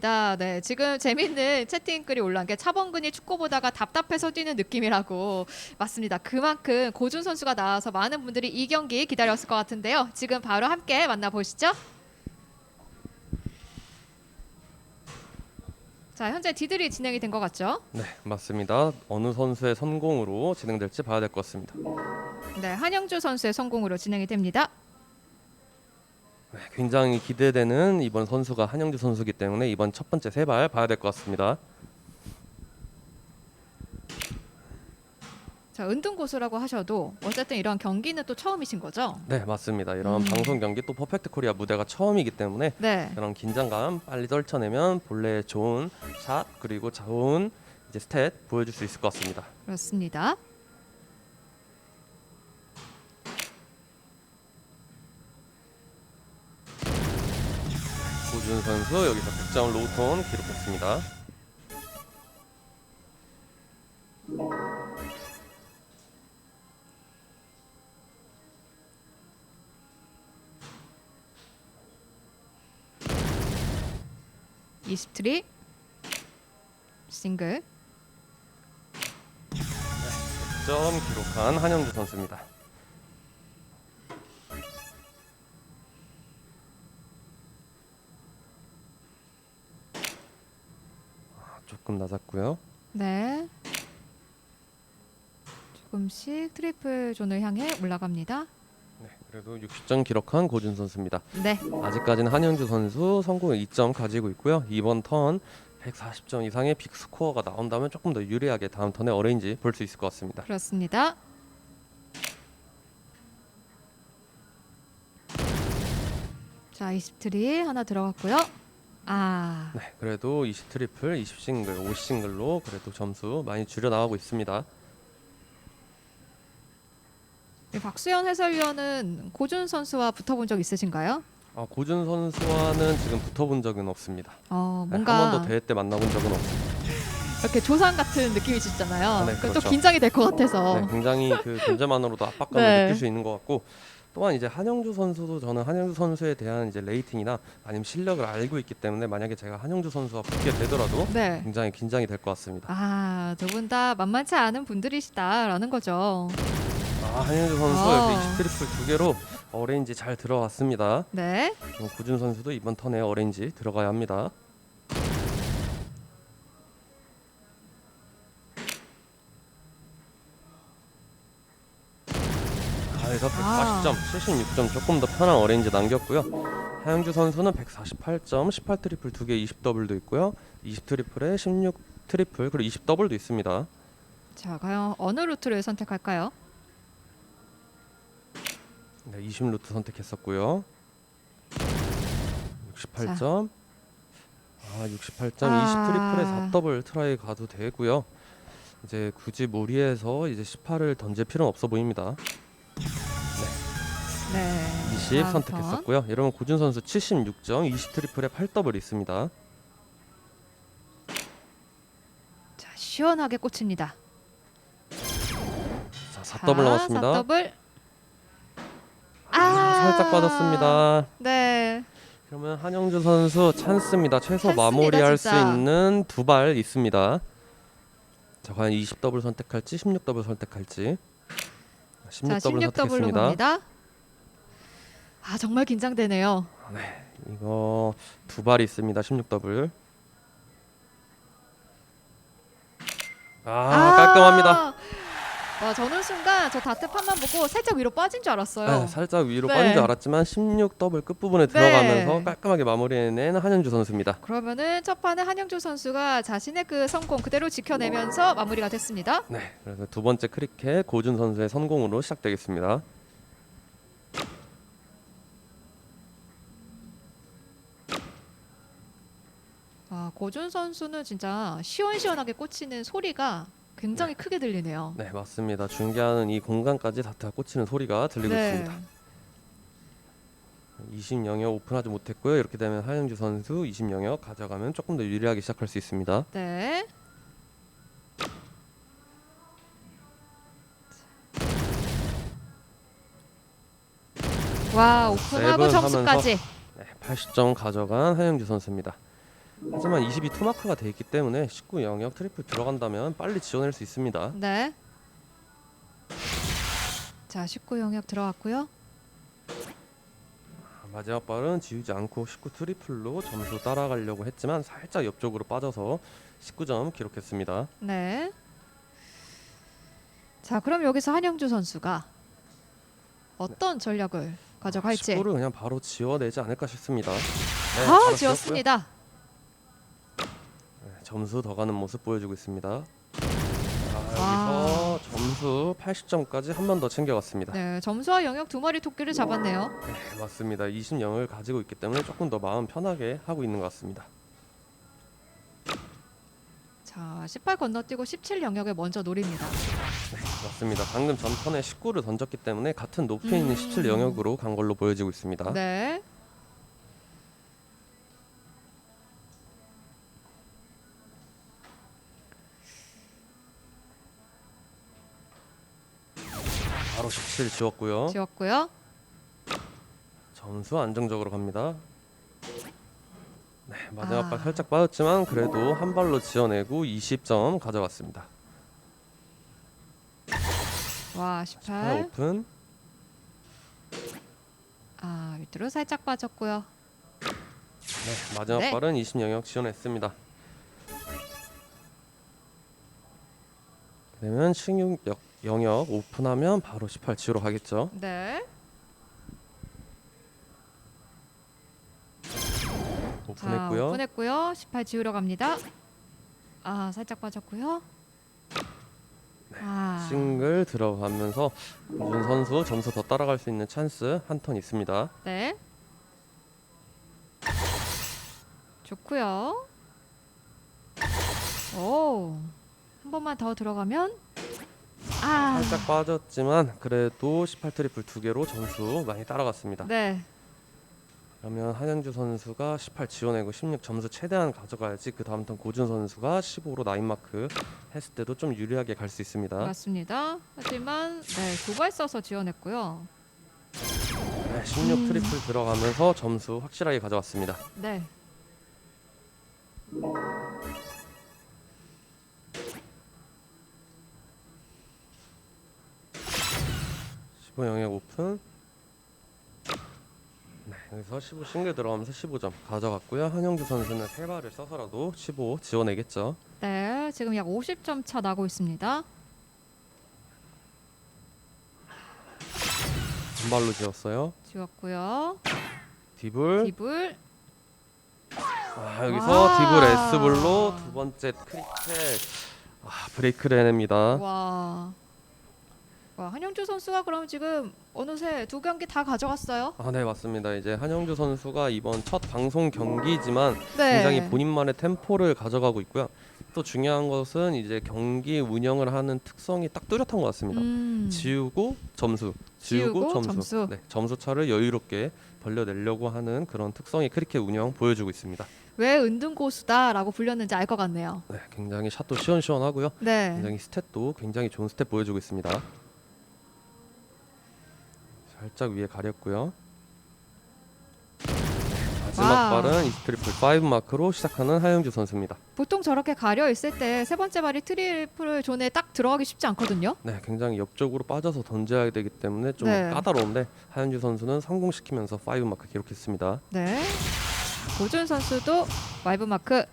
그렇습니다. 네, 지금 재밌는 채팅글이 올라온 게 차범근이 축구 보다가 답답해서 뛰는 느낌이라고 맞습니다. 그만큼 고준 선수가 나와서 많은 분들이 이 경기 기다렸을 것 같은데요. 지금 바로 함께 만나보시죠. 자, 현재 디들이 진행이 된 것 같죠? 네, 맞습니다. 어느 선수의 성공으로 진행될지 봐야 될 것 같습니다. 네, 한영주 선수의 성공으로 진행이 됩니다. 네, 굉장히 기대되는 이번 선수가 한영주 선수이기 때문에 이번 첫 번째 세 발 봐야 될 것 같습니다. 자, 은둔 고수라고 하셔도 어쨌든 이런 경기는 또 처음이신 거죠? 네, 맞습니다. 이런 음. 방송 경기 또 퍼펙트 코리아 무대가 처음이기 때문에 네. 그런 긴장감 빨리 떨쳐내면 본래 좋은 샷 그리고 좋은 이제 스탯 보여줄 수 있을 것 같습니다. 그렇습니다. 선수 여기서 득점 로우톤 기록했습니다. 이스트리 싱글 득점 기록한 한영주 선수입니다. 조금 낮았고요. 네 조금씩 트리플 존을 향해 올라갑니다 네, 그래도 60점 기록한 고준 선수입니다. 네 아직까지는 한영주 선수 성공 2점 가지고 있고요. 이번 턴 140점 이상의 빅 스코어가 나온다면 조금 더 유리하게 다음 턴에 어레인지 볼 수 있을 것 같습니다. 그렇습니다 자 이스트리 하나 들어갔고요 아 네, 그래도 20 트리플, 20 싱글, 5 싱글로 그래도 점수 많이 줄여 나가고 있습니다. 이 박수현 해설위원은 고준 선수와 붙어본 적 있으신가요? 아, 고준 선수와는 지금 붙어본 적은 없습니다. 어 네, 뭔가 한 번도 대회 때 만나본 적은 없습니다. 이렇게 조상 같은 느낌이시잖아요. 네, 그럼 또 그렇죠. 긴장이 될 것 같아서. 네, 굉장히 그 존재만으로도 압박감을 네. 느낄 수 있는 것 같고 또한 이제 한영주 선수도 저는 한영주 선수에 대한 이제 레이팅이나 아니면 실력을 알고 있기 때문에 만약에 제가 한영주 선수와 붙게 되더라도 네. 굉장히 긴장이 될 것 같습니다. 아, 두 분 다 만만치 않은 분들이시다라는 거죠. 아, 한영주 선수 아. 20 트리플 두 개로 어레인지 잘 들어갔습니다. 네. 어, 구준 선수도 이번 턴에 어레인지 들어가야 합니다. 아, 그래서 140점, 76점 조금 더 편한 어레인지 남겼고요. 하영주 선수는 148점, 18 트리플 두 개, 20 더블도 있고요. 20 트리플에 16 트리플 그리고 20 더블도 있습니다. 자, 과연 어느 루트를 선택할까요? 네, 20 루트 선택했었고요. 68점. 아, 68점 아. 20 트리플에 4 더블 트라이 가도 되고요. 이제 굳이 무리해서 이제 18을 던질 필요는 없어 보입니다. 네. 20 다음 선택했었고요. 이러면 고준 선수 76점, 20 트리플에 8 더블 있습니다. 턴. 자, 시원하게 꽂힙니다. 자, 4 더블 남았습니다. 4 더블. 아, 아, 살짝 빠졌습니다. 네. 그러면 한영주 선수 찬스입니다. 최소 찬스입니다, 마무리할 진짜. 수 있는 두 발 있습니다. 자, 과연 20 더블 선택할지 16 더블 선택할지. 16 자, 더블 16 더블로 선택했습니다. 갑니다. 아, 정말 긴장되네요. 네, 이거 두 발 있습니다. 16 더블. 아, 깔끔합니다. 와, 저는 순간 저 다트판만 보고 살짝 위로 빠진 줄 알았어요. 네, 살짝 위로 네. 빠진 줄 알았지만 16 더블 끝 부분에 네. 들어가면서 깔끔하게 마무리해낸 한현주 선수입니다. 그러면은 첫 판은 한영주 선수가 자신의 그 성공 그대로 지켜내면서 마무리가 됐습니다. 네, 그래서 두 번째 크리켓 고준 선수의 성공으로 시작되겠습니다. 아, 고준 선수는 진짜 시원시원하게 꽂히는 소리가 굉장히 크게 들리네요. 네, 맞습니다. 중계하는 이 공간까지 다트가 꽂히는 소리가 들리고 있습니다. 20 영역 오픈하지 못했고요. 이렇게 되면 하영주 선수 20 영역 가져가면 조금 더 유리하게 시작할 수 있습니다. 네. 와 오픈하고 세븐 점수까지 네, 80점 가져간 하영주 선수입니다. 하지만 22 투마크가 돼 있기 때문에 19 영역 트리플 들어간다면 빨리 지원할 수 있습니다. 네. 자, 19 영역 들어갔고요. 마지막 발은 지우지 않고 19 트리플로 점수 따라가려고 했지만 살짝 옆쪽으로 빠져서 19점 기록했습니다. 네. 자, 그럼 여기서 한영주 선수가 어떤 전략을 가져갈지. 19를 그냥 바로 지워내지 않을까 싶습니다. 네, 아, 바로 지웠고요. 지웠습니다. 네, 점수 더 가는 모습 보여주고 있습니다. 자, 와. 여기서 점수 80점까지 한 번 더 챙겨갔습니다. 네, 점수와 영역 두 마리 토끼를 잡았네요. 네, 맞습니다. 20영을 가지고 있기 때문에 조금 더 마음 편하게 하고 있는 것 같습니다. 자, 18 건너뛰고 17 영역을 먼저 노립니다. 맞습니다. 방금 전 턴에 19를 던졌기 때문에 같은 높이에 있는 음. 17 영역으로 간 걸로 보여지고 있습니다. 네. 바로 17 지웠고요. 지웠고요. 점수 안정적으로 갑니다. 네, 마지막 아. 발 살짝 빠졌지만 그래도 한 발로 지어내고 20점 가져갔습니다. 와, 18 18. 오픈. 아, 밑으로 살짝 빠졌고요. 네, 마지막 네. 발은 20 영역 지원했습니다. 그러면 16 역- 영역 오픈하면 바로 18 지우러 가겠죠. 네. 자, 오픈했고요. 오픈했고요. 18 지우러 갑니다. 아, 살짝 빠졌고요. 아, 싱글 들어가면서 윤 선수 점수 더 따라갈 수 있는 찬스 한 턴 있습니다. 네. 좋고요. 오, 한 번만 더 들어가면 아, 살짝 빠졌지만 그래도 18 트리플 두 개로 점수 많이 따라갔습니다. 네, 그러면 한현주 선수가 18 지원하고 16 점수 최대한 가져가야지 그 다음 턴 고준 선수가 15로 나인 마크 했을 때도 좀 유리하게 갈 수 있습니다. 맞습니다. 하지만 네, 두발 써서 지원했고요. 네, 16 음. 트리플 들어가면서 점수 확실하게 가져갔습니다. 네. 네, 15 영역 오픈. 네, 여기서 15 싱글 들어가면서 15점 가져갔고요. 한영주 선수는 세 발을 써서라도 15 지원하겠죠. 네, 지금 약 50점 차 나고 있습니다. 단발로 지었어요. 지웠고요. 디블. 디블. 아, 여기서 와. 디블 S블로 두 번째 크리켓 아, 브레이크를 해냅니다. 와. 와, 한영주 선수가 그럼 지금 어느새 두 경기 다 가져갔어요. 아, 네, 맞습니다. 이제 한영주 선수가 이번 첫 방송 경기지만 네. 굉장히 본인만의 템포를 가져가고 있고요. 또 중요한 것은 이제 경기 운영을 하는 특성이 딱 뚜렷한 것 같습니다. 음. 지우고 점수, 지우고, 지우고 점수. 점수. 네, 점수 차를 여유롭게 벌려내려고 하는 그런 특성이 크리켓 운영 보여주고 있습니다. 왜 은둔 고수다라고 불렸는지 알 것 같네요. 네, 굉장히 샷도 시원시원하고요. 네. 굉장히 스탯도 굉장히 좋은 스탯 보여주고 있습니다. 살짝 위에 가렸고요. 마지막 와우. 발은 이 트리플 5 마크로 시작하는 하영주 선수입니다. 보통 저렇게 가려 있을 때 세 번째 발이 트리플 존에 딱 들어가기 쉽지 않거든요. 네, 굉장히 옆쪽으로 빠져서 던져야 되기 때문에 좀 네. 까다로운데 하영주 선수는 성공시키면서 5 마크 기록했습니다. 네. 고준 선수도 와이브 마크.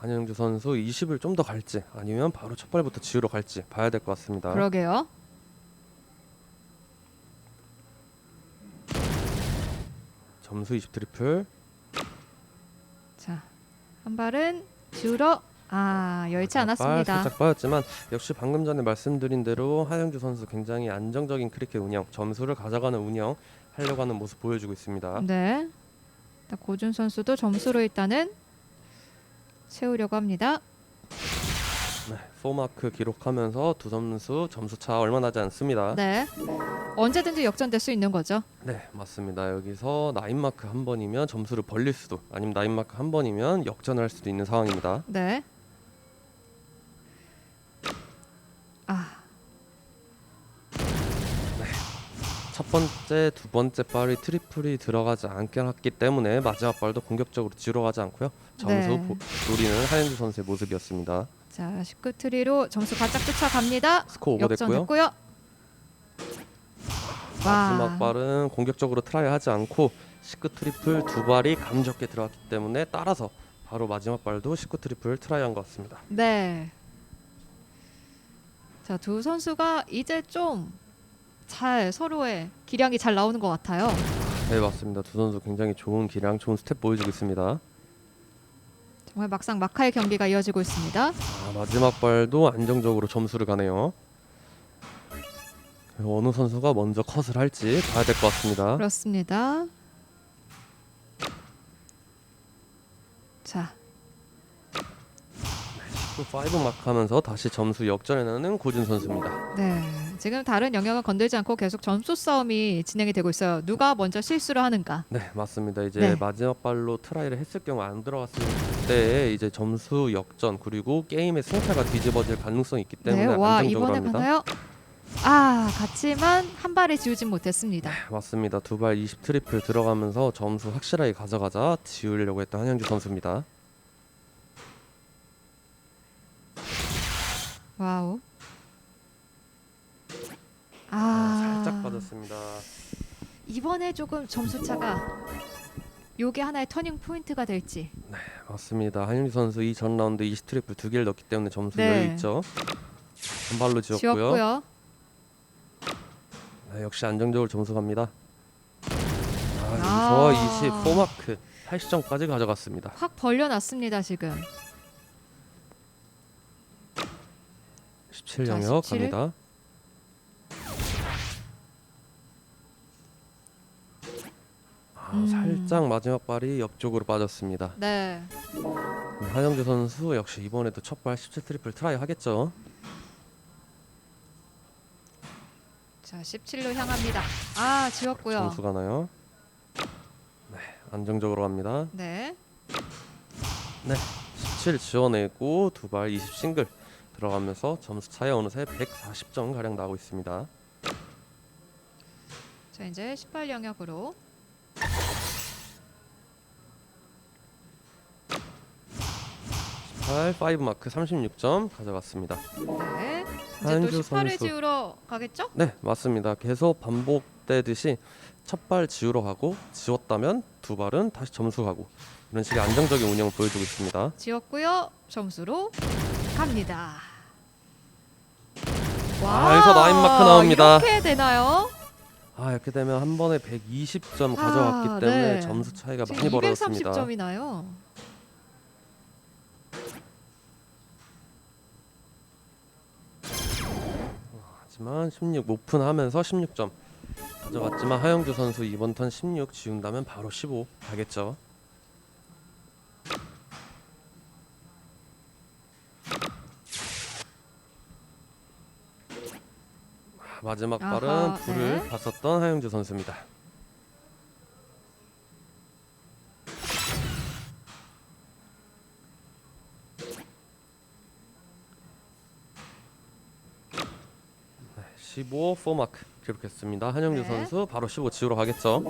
한영주 선수 20을 좀 더 갈지 아니면 바로 첫 발부터 지우러 갈지 봐야 될 것 같습니다. 그러게요. 점수 20 트리플. 자, 한 발은 지우러 아 열지 발 않았습니다. 살짝 빠졌지만 역시 방금 전에 말씀드린 대로 하영주 선수 굉장히 안정적인 크리켓 운영, 점수를 가져가는 운영 하려고 하는 모습 보여주고 있습니다. 네. 일단 고준 선수도 점수로 일단은 채우려고 합니다. 네, 4마크 기록하면서 두 선수 점수 차 얼마 나지 않습니다. 네. 언제든지 역전될 수 있는 거죠. 네, 맞습니다. 여기서 나인 마크 한 번이면 점수를 벌릴 수도, 아니면 나인 마크 한 번이면 역전을 할 수도 있는 상황입니다. 네. 첫 번째, 두 번째 발이 트리플이 들어가지 않게 했기 때문에 마지막 발도 공격적으로 뒤로 가지 않고요. 점수 네. 보- 노리는 하현주 선수의 모습이었습니다. 자, 19 트리로 점수 바짝 쫓아갑니다. 스코어 오버됐고요. 역전됐고요. 마지막 발은 공격적으로 트라이 하지 않고 19 트리플 두 발이 감 좋게 들어갔기 때문에 따라서 바로 마지막 발도 19 트리플 트라이한 것 같습니다. 네. 자, 두 선수가 이제 좀 잘 서로의 기량이 잘 나오는 것 같아요. 네 맞습니다. 두 선수 굉장히 좋은 기량, 좋은 스텝 보여주고 있습니다. 정말 막상 막하의 경기가 이어지고 있습니다. 아, 마지막 발도 안정적으로 점수를 가네요. 어느 선수가 먼저 컷을 할지 봐야 될 것 같습니다. 그렇습니다. 자, 5 마크하면서 다시 점수 역전해내는 고준 선수입니다. 네. 지금 다른 영역은 건들지 않고 계속 점수 싸움이 진행이 되고 있어요. 누가 먼저 실수를 하는가? 네 맞습니다. 이제 네. 마지막 발로 트라이를 했을 경우 안 들어갔을 때 이제 점수 역전 그리고 게임의 승차가 뒤집어질 가능성이 있기 때문에 네, 와 안정적으로 이번에 합니다. 가나요? 아, 같지만 한 발에 지우진 못했습니다. 맞습니다. 두 발 20 트리플 들어가면서 점수 확실하게 가져가자 지우려고 했던 한영주 선수입니다. 와우. 아, 아, 살짝 빠졌습니다. 이번에 조금 점수 차가 요게 하나의 터닝 포인트가 될지. 맞습니다. 한영주 선수 이 전 라운드 20 트리플 두 개를 넣기 때문에 점수 네. 여유 있죠. 한 발로 지웠고요. 지웠고요. 네, 역시 안정적으로 점수 갑니다. 아, 아. 여기서 20 4마크 80점까지 가져갔습니다. 확 벌려놨습니다 지금. 17 자, 영역 17. 갑니다. 아, 음. 살짝 마지막 발이 옆쪽으로 빠졌습니다. 네. 한영재 선수 역시 이번에도 첫발 17 트리플 트라이 하겠죠. 자 17로 향합니다. 아 지웠고요. 점수 가나요? 네, 안정적으로 갑니다. 네. 17 지원내고 두 발 20 싱글 들어가면서 점수 차이 어느새 140점 가량 나고 있습니다. 자 이제 18 영역으로 8, 5 마크 36점 가져갔습니다. 네. 이제 또 한주 18을 선수. 지우러 가겠죠? 네, 맞습니다. 계속 반복되듯이 첫 발 지우러 가고 지웠다면 두 발은 다시 점수 가고 이런 식의 안정적인 운영을 보여주고 있습니다. 지웠고요. 점수로 갑니다. 아, 여기서 나인 마크 나옵니다. 이렇게 되나요? 아, 이렇게 되면 한 번에 120점 가져갔기 아, 때문에 네. 점수 차이가 지금 많이 벌어졌습니다. 230점이 나요. 하지만 16 오픈 하면서 16점 가져갔지만 하영주 선수 이번 턴 16 지운다면 바로 15 가겠죠. 마지막 아하, 발은 불을 네. 봤었던 하영주 선수입니다. 네, 15 4마크 기록했습니다. 한영주 네. 선수 바로 15 지우러 가겠죠.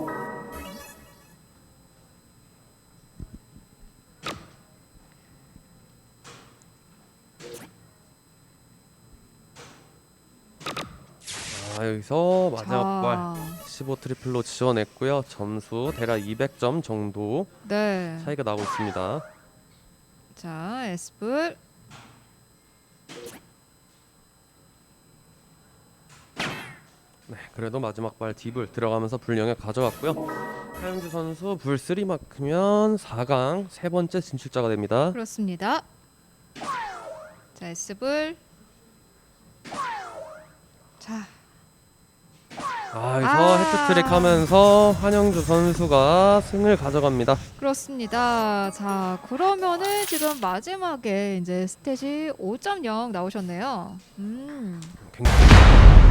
여기서 마지막 발 자, 15 트리플로 지원했고요. 점수 대략 200점 정도 네. 차이가 나고 있습니다. 자 에스불 네, 그래도 마지막 발 딥을 들어가면서 불영역 가져갔고요. 하영주 선수 불 3마크면 4강 세 번째 진출자가 됩니다. 그렇습니다. 자 에스불 자 아, 여기서 아. 헤트트릭 하면서 한영주 선수가 승을 가져갑니다. 그렇습니다. 자 그러면은 지금 마지막에 이제 스탯이 5.0 나오셨네요. 음 굉장히